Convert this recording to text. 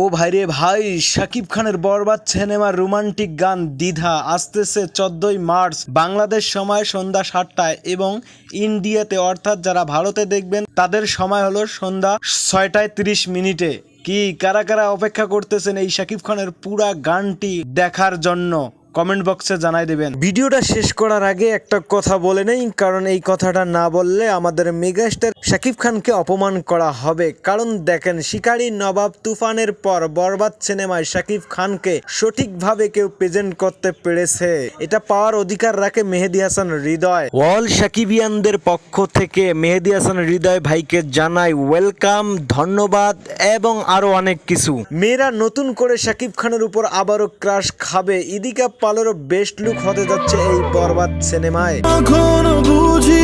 ও ভাইরে ভাই, শাকিব খানের বরবাদ সিনেমার রোমান্টিক গান দ্বিধা আসতেছে চোদ্দই মার্চ বাংলাদেশ সময় সন্ধ্যা সাতটায় এবং ইন্ডিয়াতে, অর্থাৎ যারা ভারতে দেখবেন, তাদের সময় হলো সন্ধ্যা ছয়টায় তিরিশ মিনিটে। কি, কারা কারা অপেক্ষা করতেছেন এই শাকিব খানের পুরা গানটি দেখার জন্য? কমেন্ট বক্সে জানাই দেবেন। ভিডিওটা শেষ করার আগে একটা কথা বলে নেই কারণ এই কথাটা না বললে আমাদের মেগাস্টার শাকিব খানকে অপমান করা হবে। কারণ দেখেন শিকারী নবাব তুফানের পর বরবাদ সিনেমায় শাকিব খানকে সঠিকভাবে কেউ প্রেজেন্ট করতে পেরেছে। এটা পাওয়ার অধিকার রাখে মেহেদি হাসান হৃদয়। অল সাকিবিয়ানদের পক্ষ থেকে মেহেদি হাসান হৃদয় ভাইকে জানাই ওয়েলকাম ধন্যবাদ এবং আরও অনেক কিছু। মেয়েরা নতুন করে শাকিব খানের উপর আবারও ক্রাশ খাবে। ইদিকা পালেরও বেস্ট লুক হতে যাচ্ছে এই বরবাদ সিনেমায়। এখন বুঝি